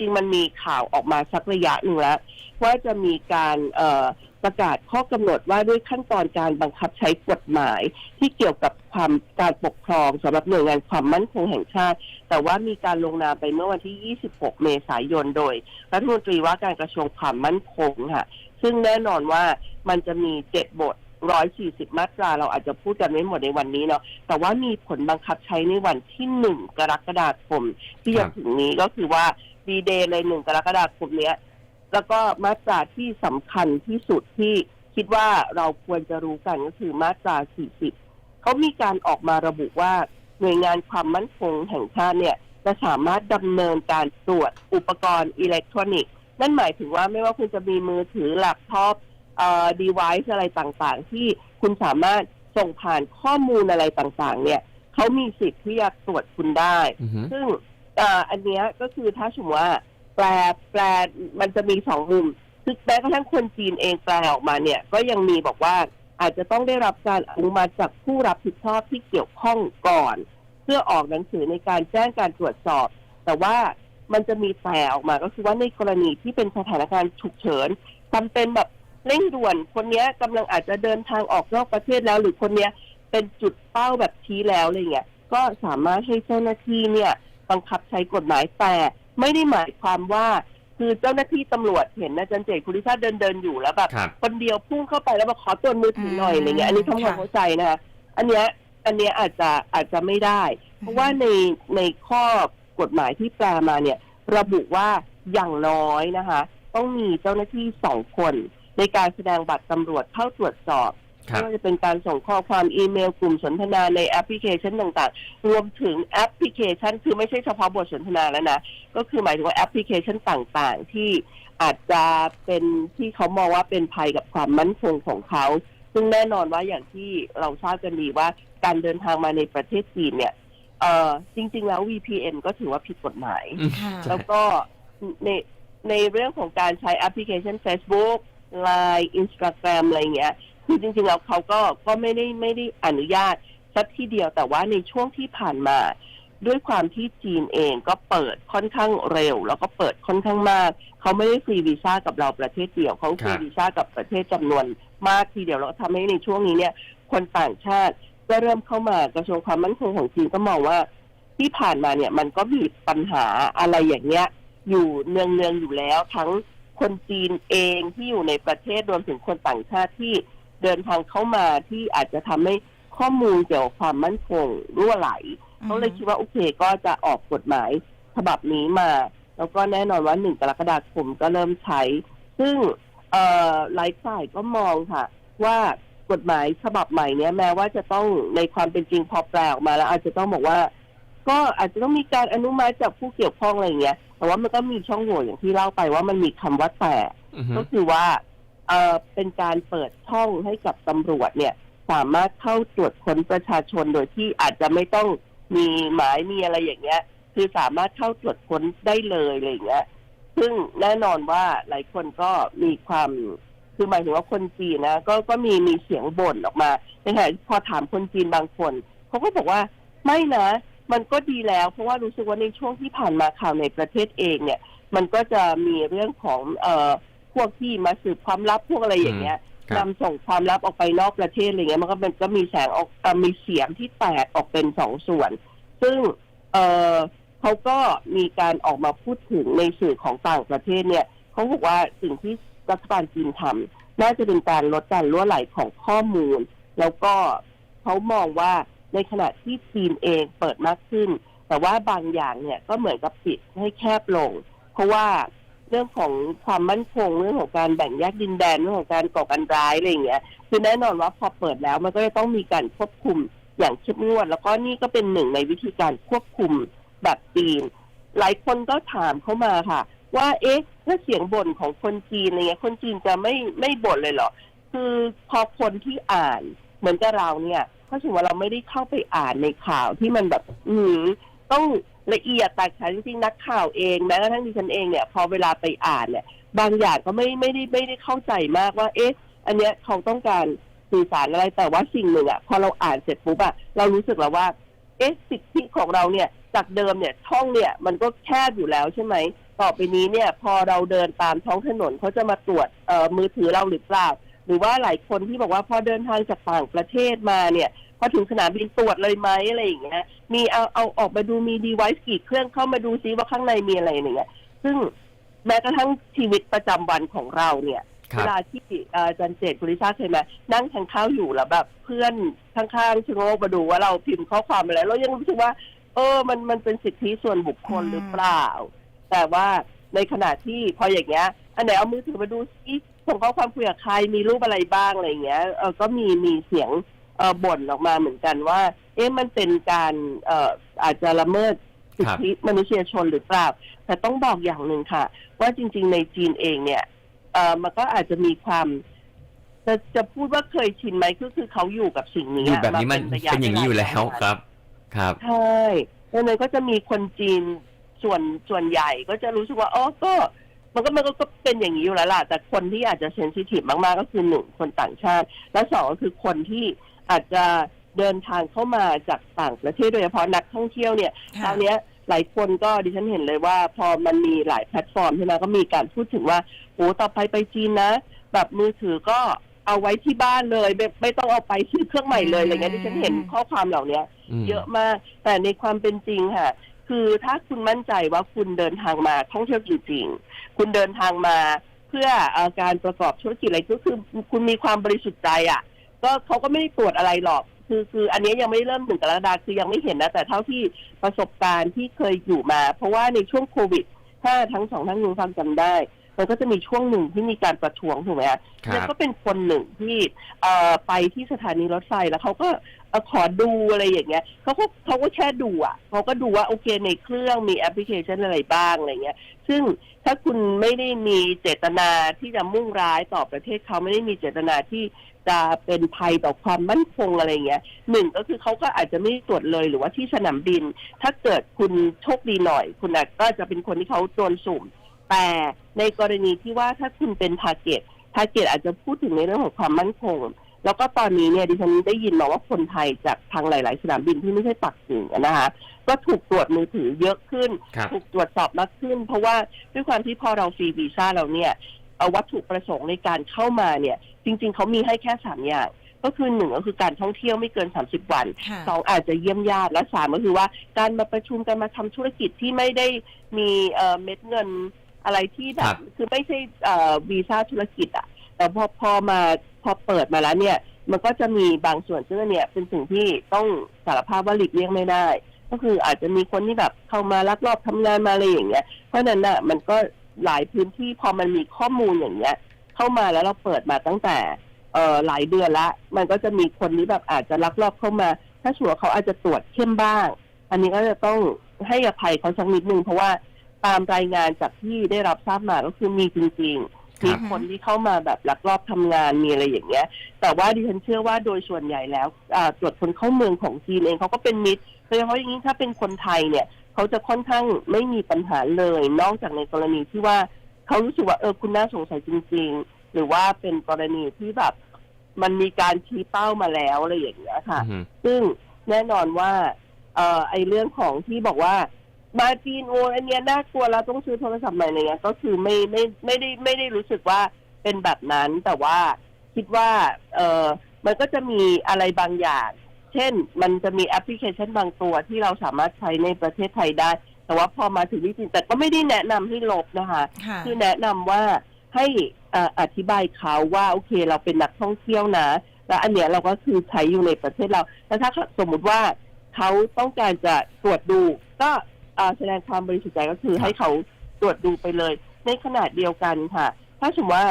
ริง ๆ มันมีข่าวออกมาสักระยะหนึ่งแล้ว ว่าจะมีการประกาศข้อกำหนดว่าด้วยขั้นตอนการบังคับใช้กฎหมาย ที่เกี่ยวกับความการปกครองสำหรับหน่วยงานความมั่นคงแห่งชาติ แต่ว่ามีการลงนามไปเมื่อวันที่ 26 เมษายนโดยรัฐมนตรีว่าการกระทรวงความมั่นคงค่ะซึ่งแน่นอนว่ามันจะมีเจ็ดบท140มาตราเราอาจจะพูดกันไม่หมดในวันนี้เนาะแต่ว่ามีผลบังคับใช้ในวันที่หนึ่งกรกฎาคมที่จะถึงนี้ก็คือว่า ดีเดย์เลยหนึ่งกรกฎาคมเนี้ย แล้วก็มาตราที่สำคัญที่สุดที่คิดว่าเราควรจะรู้กันก็คือมาตรา 40 เขามีการออกมาระบุว่าหน่วยงานความมั่นคงแห่งชาติเนี่ยจะสามารถดำเนินการตรวจอุปกรณ์อิเล็กทรอนิกส์ นั่นหมายถึงว่าไม่ว่าคุณจะมีมือถือแล็ปท็อปเอ่อ device อะไรต่างๆ ที่คุณสามารถส่งผ่านข้อมูลอะไรต่างๆ เนี่ยเขามีสิทธิ์ที่จะตรวจคุณได้อือฮึซึ่ง เอ่ออันเนี้ยก็คือถ้าสมมติว่าแปลแปลมันจะมีสองมุมคือแม้กระทั่งคนจีนเองแปลออกมาเนี่ย ก็ยังมีบอกว่าอาจจะต้องได้รับการอนุมัติจากผู้รับผิดชอบที่เกี่ยวข้องก่อน เพื่อออกหนังสือในการแจ้งการตรวจสอบ แต่ว่ามันจะมีแต่ออกมาก็คือว่าในกรณีที่เป็นสถานการณ์ฉุกเฉินจำเป็นแบบเร่งด่วนคนเนี้ยกำลังอาจจะเดินทางออกนอกประเทศแล้ว หรือคนเนี้ยเป็นจุดเป้าแบบชี้แล้วอะไรเงี้ยก็สามารถให้เจ้าหน้าที่เนี่ย บังคับใช้กฎหมายแต่ไม่ได้หมายความว่าคือเจ้าหน้าที่ตำรวจเห็นนะจันเจตคุณลิซ่าเดินเดินๆอยู่แล้วแบบครับ คนเดียวพุ่งเข้าไปแล้วมาขอตรวจมือถือหน่อยอะไรเงี้ยอันนี้ต้องค่ะเข้าใจนะคะอันเนี้ยอันเนี้ยอาจจะอาจจะไม่ได้ เพราะว่าในในข้อกฎหมายที่แปลมาเนี่ย ระบุว่าอย่างน้อยนะคะ ต้องมีเจ้าหน้าที่สองคน ในการแสดงบัตรตำรวจเข้าตรวจสอบครับ ไม่ว่าจะเป็นการส่งข้อความอีเมลกลุ่มสนทนาในแอปพลิเคชันต่างๆ รวมถึงแอปพลิเคชัน คือไม่ใช่เฉพาะบทสนทนาแล้วนะ ก็คือหมายถึงว่าแอปพลิเคชันต่างๆ ที่อาจจะเป็นที่เขามองว่าเป็นภัยกับความมั่นคงของเขา ซึ่งแน่นอนว่าอย่างที่เราทราบกันดีว่าการเดินทางมาในประเทศจีนเนี่ยเอ่อจริง ๆ แล้ว VPN ก็ถือว่าผิดกฎหมายอืมค่ะแล้วก็ในในเรื่องของการใช้แอปพลิเคชัน Facebook Line Instagram อะไรเงี้ย คือจริงๆแล้วเขาก็ก็ไม่ได้ไม่ได้อนุญาตสักทีเดียวแต่ว่าในช่วงที่ผ่านมา ด้วยความที่จีนเองก็เปิดค่อนข้างเร็ว แล้วก็เปิดค่อนข้างมาก เขาไม่ได้ฟรีวีซ่ากับเราประเทศเดียวเขาฟรีครับวีซ่ากับประเทศจำนวนมากทีเดียวแล้วก็ทำให้ในช่วงนี้เนี่ย คนต่างชาติก็เริ่มเข้ามากระทรวงความมั่นคงของจีนก็มองว่า ที่ผ่านมาเนี่ยมันก็มีปัญหาอะไรอย่างเงี้ย อยู่เนืองเนืองๆอยู่แล้วทั้งคนจีนเองที่อยู่ในประเทศรวมถึงคนต่างชาติที่ เดินทางเข้ามาที่อาจจะทำให้ข้อมูลเกี่ยวกับความมั่นคงรั่วไหลเขาเลยคิดว่าโอเคก็จะออกกฎหมายฉบับนี้มา แล้วก็แน่นอนว่าหนึ่งกรกฎาคมก็เริ่มใช้ ซึ่งเอ่อหลายฝ่ายก็มองค่ะ ว่ากฎหมายฉบับใหม่เนี้ยแม้ว่าจะต้องในความเป็นจริงพอแปลออกมาแล้ว อาจจะต้องบอกว่า ก็อาจจะต้องมีการอนุมัติจากผู้เกี่ยวข้องอะไรอย่างเงี้ย แต่ว่ามันก็มีช่องโหว่อย่างที่เล่าไปว่ามันมีคำว่าแต่อือฮึก็คือว่า เอ่อเป็นการเปิดช่องให้กับตำรวจเนี่ย สามารถเข้าตรวจค้นประชาชนโดยที่อาจจะไม่ต้องมีหมายมีอะไรอย่างเงี้ย คือสามารถเข้าตรวจค้นได้เลยอะไรอย่างเงี้ย ซึ่งแน่นอนว่าหลายคนก็มีความคือหมายถึงว่าคนจีนนะก็ก็มีมีเสียงบ่นออกมาในขณะที่พอถามคนจีนบางคนเขาก็บอกว่าไม่นะ มันก็ดีแล้ว เพราะว่ารู้สึกว่าในช่วงที่ผ่านมาข่าวในประเทศเองเนี่ย มันก็จะมีเรื่องของเอ่อ พวกที่มาสืบความลับพวกอะไรอย่างเงี้ยครับนำส่งความลับออกไปนอกประเทศอะไรเงี้ยมันก็เป็นก็มีแสงออกเอ่อมีเสียงที่แตกออกเป็นสองส่วน ซึ่งเออเขาก็มีการออกมาพูดถึงในสื่อของต่างประเทศเนี่ยเขาบอกว่าสิ่งที่รัฐบาลจีนทำน่าจะเป็นการลดการล่วไหลของข้อมูล แล้วก็เขามองว่าในขณะที่จีนเองเปิดมากขึ้น แต่ว่าบางอย่างเนี่ยก็เหมือนกับปิดให้แคบลง เพราะว่า เรื่องของความมั่นคงเรื่องของการแบ่งแยกดินแดนเรื่องของการก่อการร้ายอะไรอย่างเงี้ยคือแน่นอนว่าพอเปิดแล้วมันก็จะต้องมีการควบคุมอย่างเข้มงวด แล้วก็นี่ก็เป็นหนึ่งในวิธีการควบคุมแบบจีน หลายคนก็ถามเข้ามาค่ะ ว่าเอ๊ะถ้าเสียงบ่นของคนจีนอะไรเงี้ยคนจีนจะไม่ไม่บ่นเลยเหรอคือพอคนที่อ่านเหมือนกับเราเนี่ยถ้าสมมติว่าเราไม่ได้เข้าไปอ่านในข่าวที่มันแบบ อืต้อง ละเอียดแตกฉานจริงๆนักข่าวเองแม้กระทั่งดิฉันเองเนี่ยพอเวลาไปอ่านเนี่ยบางอย่างก็ไม่ไม่ได้ไม่ได้เข้าใจมากว่าเอ๊ะอันเนี้ยเขาต้องการสื่อสารอะไรแต่ว่าสิ่งหนึ่งอะพอเราอ่านเสร็จปุ๊บอะเรารู้สึกแล้วว่าเอ๊ะสิทธิของเราเนี่ยจากเดิมเนี่ยช่องเนี่ยมันก็แคบอยู่แล้วใช่ไหมต่อไปนี้เนี่ยพอเราเดินตามท้องถนนเขาจะมาตรวจเอ่อมือถือเราหรือเปล่า หรือว่าหลายคนที่บอกว่าพอเดินทางจากต่างประเทศมาเนี่ย พอถึงสนามบินตรวจเลยไหมอะไรอย่างเงี้ย มีเอาเอาออกมาดูมีดีไวซ์กี่เครื่องเข้ามาดูซิว่าข้างในมีอะไรอย่างเงี้ย ซึ่งแม้กระทั่งชีวิตประจำวันของเราเนี่ยครัเวบลาที่เอ่ออาจันเจตคุณลิซ่าเคยมานั่งทานข้าวอยู่แล้วแบบเพื่อนข้างๆชะโงกมาดูว่าเราพิมพ์ข้อความอะไรเรายังรู้สึกว่า เออ มันมันเป็นสิทธิส่วนบุคคลอืมหรือเปล่า แต่ว่าในขณะที่พออย่างเงี้ย อันไหนเอามือถือมาดูซิส่งข้อความคุยกับใครมีรูปอะไรบ้างอะไรอย่างเงี้ยเออก็มีมีเสียงเออ บ่นออกมาเหมือนกันว่า เอ๊ะมันเป็นการเอ่ออาจจะละเมิดสิทธิมนุษยชนหรือเปล่า แต่ต้องบอกอย่างหนึ่งค่ะ ว่าจริง ๆ ในจีนเองเนี่ยเอ่อมันก็อาจจะมีความจะจะพูดว่าเคยชินไหมก็คือเขาอยู่กับสิ่งนี้อยู่แบบนี้มันระยะเป็นอย่างนี้อยู่แล้วเาครับ ครับใช่ดังนั้นก็จะมีคนจีนส่วนส่วนใหญ่ก็จะรู้สึกว่าอ๋อก็ มันก็มันก็ก็เป็นอย่างนี้อยู่แล้วล่ะ แต่คนที่อาจจะเซนซิทีฟมากๆ ก็คือหนึ่งคนต่างชาติ และสองก็คือคนที่ อาจจะเดินทางเข้ามาจากต่างประเทศโดยเฉพาะนักท่องเที่ยวเนี่ยคราวเนี้ยหลายคนก็ดิฉันเห็นเลยว่าพอมันมีหลายแพลตฟอร์มใช่ไหมก็มีการพูดถึงว่าโอ้ต่อไปไปจีนนะ แบบมือถือก็เอาไว้ที่บ้านเลยไม่ไม่ต้องเอาไปซื้อเครื่องใหม่เลยอะไรเงี้ยดิฉันเห็นข้อความเหล่าเนี้ยอืมเยอะมาก แต่ในความเป็นจริงค่ะ คือถ้าคุณมั่นใจว่าคุณเดินทางมาท่องเที่ยวจริงๆคุณเดินทางมาเพื่อเอ่อการประกอบธุรกิจอะไรก็คือคุณมีความบริสุทธิ์ใจอะ ก็เขาก็ไม่ได้ตรวจอะไรหรอก คือคืออันนี้ยังไม่เริ่มหนึ่งกรกฎาคมคือยังไม่เห็นนะ แต่เท่าที่ประสบการณ์ที่เคยอยู่มา เพราะว่าในช่วงโควิด ถ้าทั้งสองท่านคุณฟังจำได้มันก็จะมีช่วงหนึ่งที่มีการประท้วงถูกไหมฮะครัแล้วบก็เป็นคนหนึ่งที่เอ่อไปที่สถานีรถไฟแล้วเขาก็เอ่อขอดูอะไรอย่างเงี้ยเขาก็เขาก็แค่ดูอะเขาก็ดูว่าโอเคในเครื่องมีแอปพลิเคชันอะไรบ้างอะไรเงี้ย ซึ่งถ้าคุณไม่ได้มีเจตนาที่จะมุ่งร้ายต่อประเทศเขาไม่ได้มีเจตนาที่ จะเป็นภัยต่อความมั่นคงอะไรเงี้ยหนึ่งก็คือเขาก็อาจจะไม่ได้ตรวจเลยหรือว่าที่สนามบิน ถ้าเกิดคุณโชคดีหน่อย คุณอาจก็จะเป็นคนที่เขาโดนสุ่ม แต่ในกรณีที่ว่าถ้าคุณเป็นทาร์เก็ตทาร์เก็ตอาจจะพูดถึงในเรื่องของความมั่นคง แล้วก็ตอนนี้เนี่ยดิฉันได้ยินมาว่าคนไทยจากทางหลาย ๆ สนามบินที่ไม่ใช่ปักกิ่งอะนะคะก็ถูกตรวจมือถือเยอะขึ้นครับถูกตรวจสอบมากขึ้น เพราะว่าด้วยความที่พอเราฟรีวีซ่าเราเนี่ยเอ่อ วัตถุประสงค์ในการเข้ามาเนี่ย จริง ๆเขามีให้แค่สามอย่างก็คือหนึ่งก็คือการท่องเที่ยวไม่เกิน 30 วันค่ะสองอาจจะเยี่ยมญาติและสามก็คือว่าการมาประชุมการมาทำธุรกิจที่ไม่ได้มีเอ่อเม็ดเงินอะไรที่แบครับบคือไม่ใช่เอ่อวีซ่าธุรกิจอะแต่พอพอมาพอเปิดมาแล้วเนี่ย มันก็จะมีบางส่วนซึ่งอันเนี่ยเป็นสิ่งที่ต้องสารภาพว่าหลีกเลี่ยงไม่ได้ ก็คืออาจจะมีคนที่แบบเข้ามาลักลอบทำงานมาอะไรอย่างเงี้ยเพราะฉะนั้นน่ะมันก็ หลายพื้นที่พอมันมีข้อมูลอย่างเงี้ย เข้ามาแล้วเราเปิดมาตั้งแต่เอ่อหลายเดือนละ มันก็จะมีคนที่แบบอาจจะลักลอบเข้ามา ถ้าชัวร์เขาอาจจะตรวจเข้มบ้าง อันนี้ก็จะต้องให้อภัยเขาสักนิดนึงเพราะว่าตามรายงานจากที่ได้รับทราบมาก็คือมีจริง ๆ มีคนที่เข้ามาแบบลักลอบทำงานมีอะไรอย่างเงี้ย แต่ว่าดิฉันเชื่อว่าโดยส่วนใหญ่แล้วอ่าตรวจคนเข้าเมืองของจีนเองเขาก็เป็นมิตรโดยเฉพาะอย่างนี้ถ้าเป็นคนไทยเนี่ย เขาจะค่อนข้างไม่มีปัญหาเลย นอกจากในกรณีที่ว่าเขารู้สึกว่าเออคุณน่าสงสัยจริง ๆ หรือว่าเป็นกรณีที่แบบ มันมีการชี้เป้ามาแล้วอะไรอย่างเงี้ยค่ะอืมซึ่งแน่นอนว่า เอ่อไอเรื่องของที่บอกว่ามาจีนโออันเนี้ยน่ากลัวเราต้องซื้อโทรศัพท์ใหม่อะไรเงี้ยก็คือไม่ไม่ไม่ได้ไม่ได้รู้สึกว่าเป็นแบบนั้นแต่ว่าคิดว่า เออมันก็จะมีอะไรบางอย่าง เช่น มันจะมีแอปพลิเคชันบางตัวที่เราสามารถใช้ในประเทศไทยได้ แต่ว่าพอมาถึงที่จีนแต่ก็ไม่ได้แนะนำให้ลบนะคะค่ะคือแนะนำว่าให้เอ่ออธิบายเขาว่าโอเค เราเป็นนักท่องเที่ยวนะ แล้วอันเนี้ยเราก็คือใช้อยู่ในประเทศเราแล้วถ้าสมมุติว่าเขาต้องการจะตรวจดู ก็เอ่อแสดงความบริสุทธิ์ใจก็คือครับให้เขาตรวจดูไปเลย ในขนาดเดียวกันค่ะ ถ้าสมมติว่า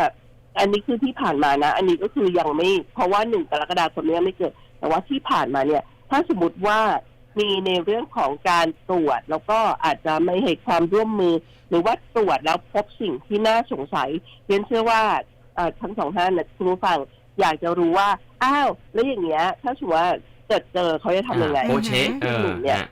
อันนี้คือที่ผ่านมานะ อันนี้ก็คือยังไม่ เพราะว่าหนึ่งกรกฎาคมเนี้ไม่เกิด แต่ว่าที่ผ่านมาเนี่ย ถ้าสมมติว่ามีในเรื่องของการตรวจ แล้วก็อาจจะไม่ให้ความร่วมมือ หรือว่าตรวจแล้วพบสิ่งที่น่าสงสัยเรียนเชื่อว่าเอ่อทั้งสองท่านนะคุณผู้ฟังอยากจะรู้ว่า อ้าว แล้วอย่างเงี้ย ถ้าสมมติว่าเกิดเจอเขาจะทำยังไงโอเชะเออเนี่ยฮะ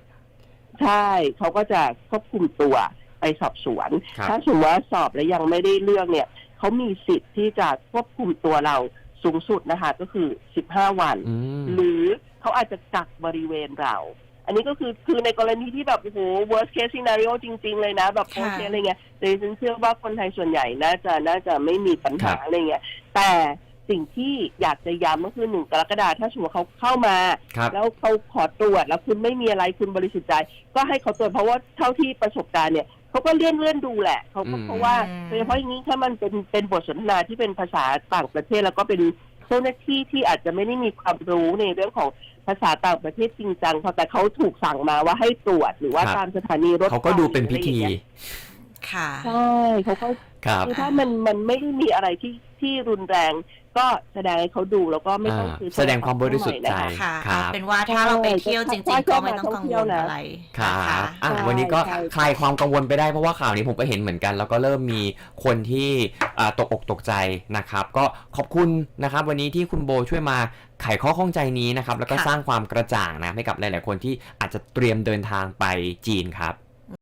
ใช่เขาก็จะควบคุมตัวไปสอบสวนครับถ้าสมมติว่าสอบแล้วยังไม่ได้เรื่องเนี่ย เขามีสิทธิ์ที่จะควบคุมตัวเรา สูงสุดนะคะก็คือ 15 วันอืมหรือเขาอาจจะกักบริเวณเรา อันนนี้ก็คือคือในกรณีที่แบบโอ้โห worst case scenario จริง ๆ เลยนะ แบบโอค่ะเคอะไรเงี้ยแต่ดิฉันเชื่อว่าคนไทยส่วนใหญ่น่าจะน่าจะไม่มีปัญหาครับอะไรเงี้ยแต่สิ่งที่อยากจะย้ำก็คือหนึ่งกรกฎาคมถ้าสมมติเขาเข้ามาครับแล้วเขาขอตรวจแล้วคุณไม่มีอะไรคุณบริสุทธิ์ใจ ก็ให้เขาตรวจเพราะว่าเท่าที่ประสบการณ์เนี่ย เขาก็เลื่อนเลื่อนดูแหละเขาก็อืม เพราะว่าอืมโดยเฉพาะอย่างนี้ถ้ามันเป็นเป็นบทสนทนาที่เป็นภาษาต่างประเทศแล้วก็เป็นเจ้าหน้าที่ที่อาจจะไม่ได้มีความรู้ในเรื่องของภาษาต่างประเทศจริงจังเขาแต่เขาถูกสั่งมาว่าให้ตรวจหรือว่าครับ ตามสถานีรถเขาก็ดูเป็นพิธีไฟอะไรอย่างงี้ยค่ะ ใช่เขาก็ครับ คือถ้ามันมันไม่ได้มีอะไรที่ที่รุนแรง ก็แสดงให้เขาดูแล้วก็ไม่ต้องอ่าซื้อแสดงความบริสุทธิ์ใจนะคะค่ะครับเอาเป็นว่าถ้าเราไปเที่ยวจริงๆก็ไม่ต้องกังวลอะไรครับนะคะอะใช่วันนี้ก็ใช่คลายความกังวลไปได้เพราะว่าข่าวนี้ผมก็เห็นเหมือนกัน แล้วก็เริ่มมีคนที่อ่าตกอกตกใจนะครับ ก็ขอบคุณนะครับวันนี้ที่คุณโบช่วยมาไขข้อข้องใจนี้นะครับแล้วก็ค่ะสร้างความกระจ่างนะให้กับหลาย ๆ คนที่อาจจะเตรียมเดินทางไปจีนครับ